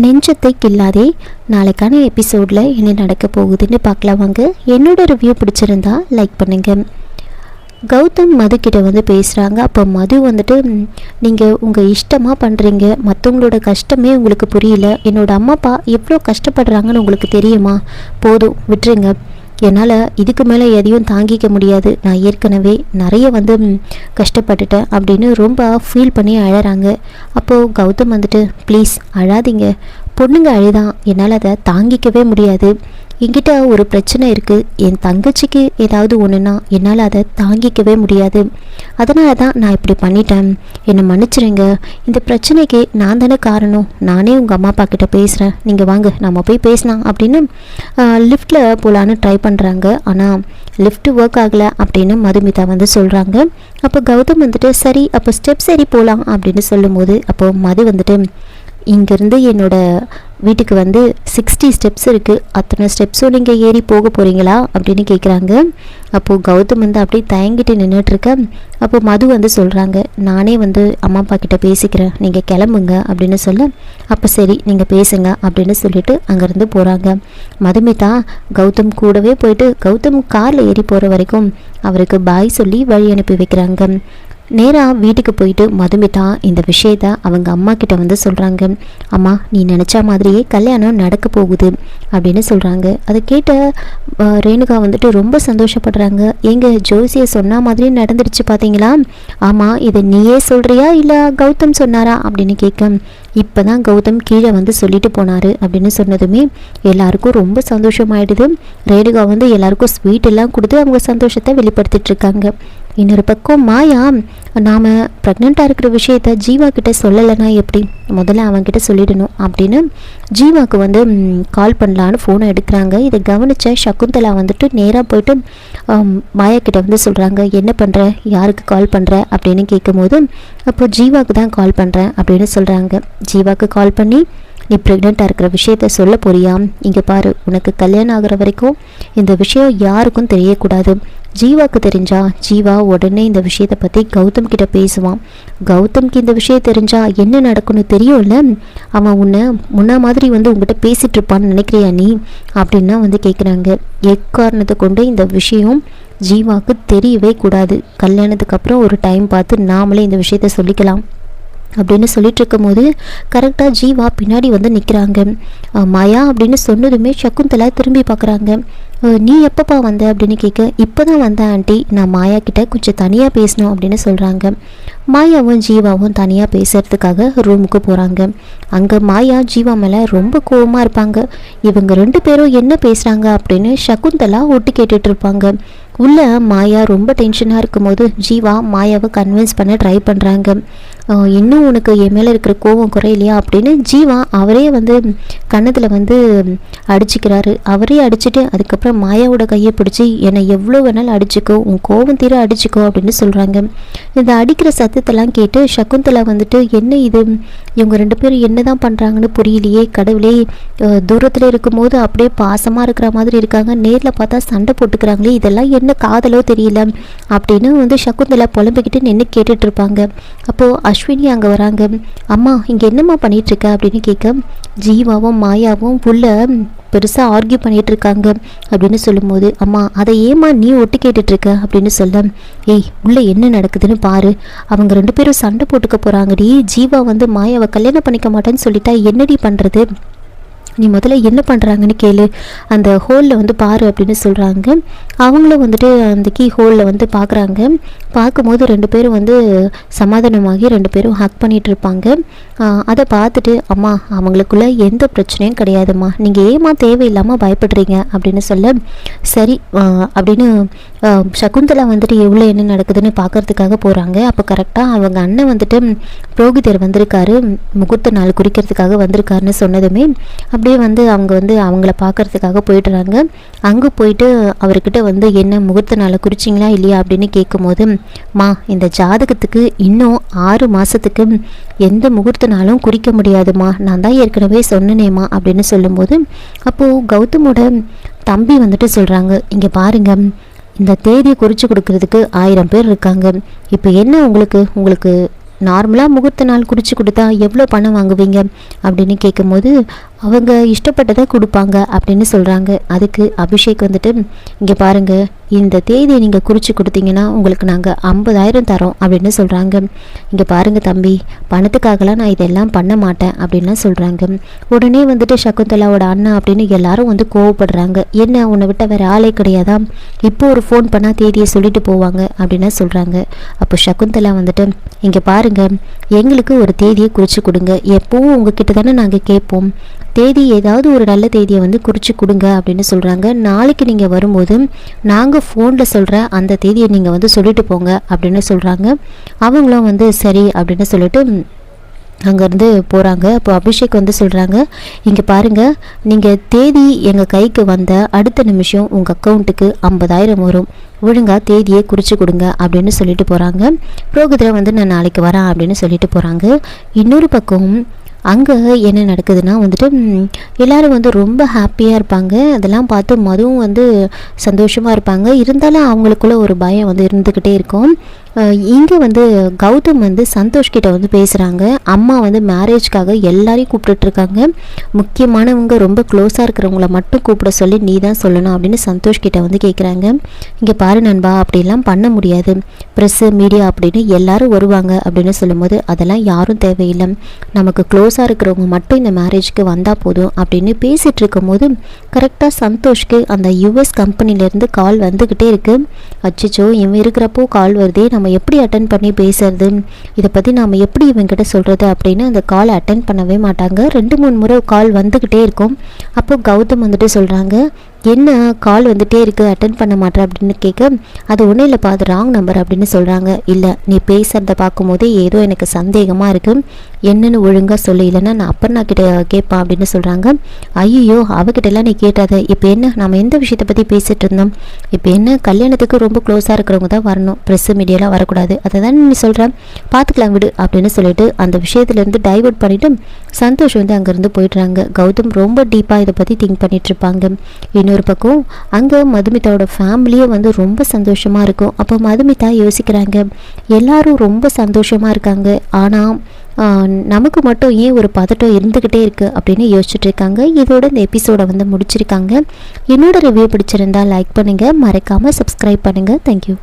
நெஞ்சத்தை கில்லாதே நாளைக்கான எபிசோடில் என்ன நடக்க போகுதுன்னு பார்க்கலாம் வாங்க. என்னோட ரிவ்யூ பிடிச்சிருந்தா லைக் பண்ணுங்க. கௌதம் மது கிட்ட வந்து பேசுகிறாங்க அப்போ மது வந்துட்டு நீங்கள் உங்கள் இஷ்டமாக பண்ணுறீங்க மற்றவங்களோட கஷ்டமே உங்களுக்கு புரியல. என்னோட அம்மா அப்பா எவ்வளோ கஷ்டப்படுறாங்கன்னு உங்களுக்கு தெரியுமா? போதும் விட்டுருங்க. என்னால் இதுக்கு மேலே எதையும் தாங்கிக்க முடியாது. நான் ஏற்கனவே நிறைய வந்து கஷ்டப்பட்டுட்டேன் அப்படின்னு ரொம்ப ஃபீல் பண்ணி அழகிறாங்க அப்போது கௌதம் வந்துட்டு ப்ளீஸ் அழாதீங்க. பொண்ணுங்க அழுதான். என்னால் அதை தாங்கிக்கவே முடியாது. என்கிட்ட ஒரு பிரச்சனை இருக்குது என் தங்கச்சிக்கு ஏதாவது ஒன்றுனா என்னால் அதை தாங்கிக்கவே முடியாது. அதனால தான் நான் இப்படி பண்ணிட்டேன். என்னை மன்னிச்சிருங்க. இந்த பிரச்சனைக்கு நான் தானே காரணம். நானே உங்கள் அம்மா அப்பா கிட்ட பேசுகிறேன் நீங்கள் வாங்க நம்ம போய் பேசலாம் அப்படின்னு லிஃப்ட்டில் போகலான்னு ட்ரை பண்ணுறாங்க ஆனால் லிஃப்ட் ஒர்க் ஆகலை அப்படின்னு மதுமிதா வந்து சொல்கிறாங்க அப்போ கௌதம் வந்துட்டு சரி அப்போ ஸ்டெப் சரி போகலாம் அப்படின்னு சொல்லும்போது அப்போது மது வந்துட்டு இங்கேருந்து என்னோட வீட்டுக்கு வந்து சிக்ஸ்டி ஸ்டெப்ஸ் இருக்குது அத்தனை ஸ்டெப்ஸும் நீங்கள் ஏறி போக போகிறீங்களா அப்படின்னு கேட்குறாங்க அப்போது கௌதம் வந்து அப்படியே தயங்கிட்டு நின்றுட்டுருக்க அப்போது மது வந்து சொல்கிறாங்க நானே வந்து அம்மா அப்பா கிட்டே பேசிக்கிறேன். நீங்கள் கிளம்புங்க அப்படின்னு சொல்ல. அப்போ சரி நீங்கள் பேசுங்க அப்படின்னு சொல்லிட்டு அங்கேருந்து போகிறாங்க மதுமிதா கௌதம் கூடவே போயிட்டு கௌதம் காரில் ஏறி போகிற வரைக்கும் அவருக்கு பாய் சொல்லி வழி அனுப்பி வைக்கிறாங்க. நேராக வீட்டுக்கு போயிட்டு மதுமிதா இந்த விஷயத்த அவங்க அம்மா கிட்ட வந்து சொல்கிறாங்க அம்மா நீ நினச்ச மாதிரியே கல்யாணம் நடக்க போகுது அப்படின்னு சொல்கிறாங்க அதை கேட்ட ரேணுகா வந்துட்டு ரொம்ப சந்தோஷப்படுறாங்க. எங்க ஜோசியை சொன்ன மாதிரி நடந்துடுச்சு பார்த்தீங்களா ஆமாம் இதை நீயே சொல்கிறியா இல்லை கௌதம் சொன்னாரா? அப்படின்னு கேட்க இப்போ தான் கௌதம் கீழே வந்து சொல்லிட்டு போனார் அப்படின்னு சொன்னதுமே எல்லாருக்கும் ரொம்ப சந்தோஷமாயிடுது. ரேணுகா வந்து எல்லாருக்கும் ஸ்வீட் எல்லாம் கொடுத்து அவங்க சந்தோஷத்தை வெளிப்படுத்திட்டுருக்காங்க இன்னொரு பக்கம் மாயா நாம் ப்ரெக்னெண்ட்டாக இருக்கிற விஷயத்த ஜீவா கிட்ட சொல்லலைன்னா எப்படி? முதல்ல அவன்கிட்ட சொல்லிடணும் அப்படின்னு ஜீவாவுக்கு வந்து கால் பண்ணலான்னு ஃபோனை எடுக்கிறாங்க. இதை கவனித்த சகுந்தலா வந்துட்டு நேராக போயிட்டு மாயா கிட்ட வந்து சொல்கிறாங்க என்ன பண்ணுற யாருக்கு கால் பண்ணுற அப்படின்னு கேட்கும்போது அப்போ ஜீவாக்கு தான் கால் பண்ணுறேன் அப்படின்னு சொல்கிறாங்க ஜீவாவுக்கு கால் பண்ணி நீ ப்ரெக்னெண்ட்டாக இருக்கிற விஷயத்த சொல்ல போறியா? இங்கே பாரு உனக்கு கல்யாணம் ஆகிற வரைக்கும் இந்த விஷயம் யாருக்கும் தெரியக்கூடாது. ஜீவாக்கு தெரிஞ்சா ஜீவா உடனே இந்த விஷயத்தை பற்றி கௌதம் கிட்ட பேசுவான். கௌதம்க்கு இந்த விஷயம் தெரிஞ்சா என்ன நடக்கும்னு தெரியும்ல? அவன் உன்னை முன்ன மாதிரி வந்து உங்ககிட்ட பேசிட்டு இருப்பான்னு நினைக்கிறியா நீ? அப்படின்னா வந்து கேட்குறாங்க எக்காரணத்தை கொண்டு இந்த விஷயம் ஜீவாக்கு தெரியவே கூடாது. கல்யாணத்துக்கு அப்புறம் ஒரு டைம் பார்த்து நாமளே இந்த விஷயத்த சொல்லிக்கலாம். அப்படின்னு சொல்லிட்டு இருக்கும்போது கரெக்டாக ஜீவா பின்னாடி வந்து நிற்கிறாங்க மாயா அப்படின்னு சொன்னதுமே சகுந்தலா திரும்பி பார்க்குறாங்க. நீ எப்பப்பா வந்த? அப்படின்னு கேட்க இப்போ தான் வந்தேன் ஆண்டி. நான் மாயா கிட்ட கொஞ்சம் தனியாக பேசணும் அப்படின்னு சொல்கிறாங்க மாயாவும் ஜீவாவும் தனியாக பேசுறதுக்காக ரூமுக்கு போகிறாங்க அங்கே மாயா ஜீவா மேலே ரொம்ப கோவமாக இருப்பாங்க. இவங்க ரெண்டு பேரும் என்ன பேசுகிறாங்க அப்படின்னு சகுந்தலா ஒட்டு கேட்டுட்டு இருப்பாங்க. உள்ள மாயா ரொம்ப டென்ஷனாக இருக்கும்போது ஜீவா மாயாவை கன்வின்ஸ் பண்ண ட்ரை பண்ணுறாங்க இன்னும் உனக்கு என் மேலே இருக்கிற கோவம் குறையிலையா? அப்படின்னு ஜீவா அவரே வந்து கன்னத்தில் வந்து அடிச்சுக்கிறாரு. அவரே அடிச்சுட்டு அதுக்கப்புறம் மாயாவோட கையை பிடிச்சி என்னை எவ்வளோ வேணாலும் அடிச்சுக்கோ உன் கோவம் தீர அடிச்சுக்கோ அப்படின்னு சொல்கிறாங்க இந்த அடிக்கிற சத்தத்தெல்லாம் கேட்டு சகுந்தலா வந்துட்டு என்ன இது? இவங்க ரெண்டு பேரும் என்ன தான் பண்ணுறாங்கன்னு புரியலையே கடவுளே. தூரத்தில் இருக்கும்போது அப்படியே பாசமாக இருக்கிற மாதிரி இருக்காங்க. நேரில் பார்த்தா சண்டை போட்டுக்கிறாங்களே இதெல்லாம் என்ன காதலோ தெரியல அப்படின்னு வந்து சகுந்தலா புலம்பிக்கிட்டு நின்று கேட்டுட்டு இருப்பாங்க. அப்போது அஸ்வினி அங்கே வராங்க. அம்மா இங்கே என்னம்மா பண்ணிகிட்ருக்க அப்படின்னு கேட்க ஜீவாவும் மாயாவும் உள்ள பெருசாக ஆர்கியூ பண்ணிட்டு இருக்காங்க அப்படின்னு சொல்லும்போது அம்மா அதை ஏம்மா நீ ஒட்டு கேட்டுட்டு இருக்க அப்படின்னு சொல்ல ஏய் உள்ள என்ன நடக்குதுன்னு பாரு. அவங்க ரெண்டு பேரும் சண்டை போட்டுக்க போகிறாங்கடி ஜீவா வந்து மாயாவை கல்யாணம் பண்ணிக்க மாட்டேன்னு சொல்லிட்டா என்னடி பண்ணுறது நீ முதல்ல என்ன பண்ணுறாங்கன்னு கேளு. அந்த ஹோலில் வந்து பாரு அப்படின்னு சொல்கிறாங்க அவங்களும் வந்துட்டு அந்த கீ ஹோலில் வந்து பார்க்குறாங்க பார்க்கும்போது ரெண்டு பேரும் வந்து சமாதானமாகி ரெண்டு பேரும் ஹக் பண்ணிகிட்டு இருப்பாங்க. அதை பார்த்துட்டு அம்மா அவங்களுக்குள்ள எந்த பிரச்சனையும் கிடையாதும்மா. நீங்கள் ஏமா தேவையில்லாமல் பயப்படுறீங்க? அப்படின்னு சொல்ல சரி அப்படின்னு சகுந்தலா வந்துட்டு எவ்வளோ என்ன நடக்குதுன்னு பார்க்கறதுக்காக போகிறாங்க அப்போ கரெக்டாக அவங்க அண்ணன் வந்துட்டு புரோகிதர் வந்திருக்காரு. முகூர்த்த நாள் குறிக்கிறதுக்காக வந்திருக்காருன்னு சொன்னதுமே அப்படியே வந்து அவங்க வந்து அவங்கள பார்க்கறதுக்காக போயிடுறாங்க அங்கே போயிட்டு அவர்கிட்ட வந்து என்ன முகூர்த்த நாளை குறிச்சிங்களா இல்லையா? அப்படின்னு கேட்கும்போது மா இந்த ஜாதகத்துக்கு இன்னும் ஆறு மாதத்துக்கு எந்த முகூர்த்த நாளும் குறிக்க முடியாதுமா. நான் தான் ஏற்கனவே சொன்னனேம்மா அப்படின்னு சொல்லும்போது அப்போது கௌதமோட தம்பி வந்துட்டு சொல்கிறாங்க இங்கே பாருங்கள் இந்த தேதியை குறித்து கொடுக்கறதுக்கு ஆயிரம் பேர் இருக்காங்க. இப்போ என்ன உங்களுக்கு? உங்களுக்கு நார்மலாக முகூர்த்த நாள் குறித்து கொடுத்தா எவ்வளோ பணம் வாங்குவீங்க? அப்படின்னு கேட்கும்போது அவங்க இஷ்டப்பட்டதை கொடுப்பாங்க அப்படின்னு சொல்கிறாங்க அதுக்கு அபிஷேக் வந்துட்டு இங்கே பாருங்கள் இந்த தேதியை நீங்கள் குறித்து கொடுத்தீங்கன்னா உங்களுக்கு நாங்கள் ஐம்பதாயிரம் தரோம் அப்படின்னு சொல்கிறாங்க இங்கே பாருங்கள் தம்பி பணத்துக்காகலாம் நான் இதெல்லாம் பண்ண மாட்டேன் அப்படின்லாம் சொல்கிறாங்க உடனே வந்துட்டு சகுந்தலாவோட அண்ணா அப்படின்னு எல்லாரும் வந்து கோவப்படுறாங்க. என்ன உன்னை விட்ட வேறு ஆளே கிடையாதா? இப்போ ஒரு ஃபோன் பண்ணால் தேதியை சொல்லிட்டு போவாங்க அப்படின்னு சொல்கிறாங்க அப்போ சகுந்தலா வந்துட்டு இங்கே பாருங்கள் எங்களுக்கு ஒரு தேதியை குறித்து கொடுங்க. எப்போவும் உங்ககிட்ட தானே நாங்கள் கேட்போம். தேதி ஏதாவது ஒரு நல்ல தேதியை வந்து குறித்து கொடுங்க அப்படின்னு சொல்கிறாங்க நாளைக்கு நீங்கள் வரும்போது நாங்கள் ஃபோனில் சொல்கிற அந்த தேதியை நீங்கள் வந்து சொல்லிட்டு போங்க அப்படின்னு சொல்கிறாங்க அவங்களும் வந்து சரி அப்படின்னு சொல்லிட்டு அங்கேருந்து போகிறாங்க அப்போ அபிஷேக் வந்து சொல்கிறாங்க இங்கே பாருங்கள் நீங்கள் தேதி எங்கள் கைக்கு வந்த அடுத்த நிமிஷம் உங்கள் அக்கௌண்ட்டுக்கு ஐம்பதாயிரம் வரும். ஒழுங்காக தேதியை குறித்து கொடுங்க அப்படின்னு சொல்லிட்டு போகிறாங்க புரோகிதரை வந்து நான் நாளைக்கு வரேன் அப்படின்னு சொல்லிட்டு போகிறாங்க இன்னொரு பக்கம் அங்கே என்ன நடக்குதுன்னா வந்துட்டு எல்லோரும் வந்து ரொம்ப ஹாப்பியாக இருப்பாங்க. அதெல்லாம் பார்த்து மதுவும் வந்து சந்தோஷமாக இருப்பாங்க. இருந்தாலும் அவங்களுக்குள்ள ஒரு பயம் வந்து இருந்துக்கிட்டே இருக்கும். இங்கே வந்து கௌதம் வந்து சந்தோஷ் கிட்ட வந்து பேசுகிறாங்க அம்மா வந்து மேரேஜ்க்காக எல்லாரையும் கூப்பிட்டுட்ருக்காங்க முக்கியமானவங்க ரொம்ப க்ளோஸாக இருக்கிறவங்கள மட்டும் கூப்பிட சொல்லி நீ தான் சொல்லணும் அப்படின்னு சந்தோஷ் கிட்ட வந்து கேட்குறாங்க இங்கே பாரு நண்பா அப்படிலாம் பண்ண முடியாது. ப்ரெஸ்ஸு மீடியா அப்படின்னு எல்லாரும் வருவாங்க அப்படின்னு சொல்லும்போது அதெல்லாம் யாரும் தேவையில்லை. நமக்கு க்ளோஸாக இருக்கிறவங்க மட்டும் இந்த மேரேஜ்க்கு வந்தால் போதும் அப்படின்னு பேசிகிட்டு இருக்கும்போது கரெக்டாக சந்தோஷ்க்கு அந்த யூஎஸ் கம்பெனிலேருந்து கால் வந்துக்கிட்டே இருக்குது அச்சிச்சோ இவன் இருக்கிறப்போ கால் வருதே நம்ம நம்ம எப்படி அட்டன் பண்ணி பேசுறது இதை பற்றி நாம் எப்படி இவங்கிட்ட சொல்கிறது அப்படின்னு அந்த கால் அட்டன் பண்ணவே மாட்டாங்க. ரெண்டு மூணு முறை கால் வந்துக்கிட்டே இருக்கும். அப்போ கௌதம் வந்துட்டு சொல்கிறாங்க என்ன கால் வந்துகிட்டே இருக்குது அட்டன் பண்ண மாட்டேன் அப்படின்னு கேட்க அது ஒன்றும் இல்லைப்பா அது ராங் நம்பர் அப்படின்னு சொல்கிறாங்க இல்லை நீ பேசுகிறத பார்க்கும்போதே ஏதோ எனக்கு சந்தேகமாக இருக்குது என்னென்னு ஒழுங்காக சொல்லி இல்லைன்னா நான் அப்பா கிட்ட கேட்பேன் அப்படின்னு சொல்கிறாங்க ஐயோ அவகிட்டலாம் நீ கேட்டாத. இப்போ என்ன நம்ம எந்த விஷயத்தை பற்றி பேசிகிட்டு இருந்தோம்? இப்போ என்ன கல்யாணத்துக்கு ரொம்ப க்ளோஸாக இருக்கிறவங்க தான் வரணும். ப்ரெஸ்ஸு மீடியாலாம் வரக்கூடாது. அதை தான் நீ சொல்கிறேன் பார்த்துக்கலாம் விடு அப்படின்னு சொல்லிட்டு அந்த விஷயத்துலேருந்து டைவெர்ட் பண்ணிவிட்டு சந்தோஷ் வந்து அங்கேருந்து போயிடுறாங்க. கௌதம் ரொம்ப டீப்பாக இதை பற்றி திங்க் பண்ணிகிட்ருப்பாங்க இன்னும் இன்னொரு பக்கம் அங்கே மதுமிதாவோட ஃபேமிலியே வந்து ரொம்ப சந்தோஷமாக இருக்கும். அப்போ மதுமிதா யோசிக்கிறாங்க எல்லாரும் ரொம்ப சந்தோஷமாக இருக்காங்க. ஆனால் நமக்கு மட்டும் ஏன் ஒரு பதட்டம் இருந்துக்கிட்டே இருக்குது அப்படின்னு யோசிச்சுட்டு இருக்காங்க. இதோட இந்த எபிசோடை வந்து முடிச்சிருக்காங்க. என்னோட ரிவ்யூ பிடிச்சிருந்தா லைக் பண்ணுங்கள் மறக்காமல் சப்ஸ்கிரைப் பண்ணுங்கள் தேங்க்யூ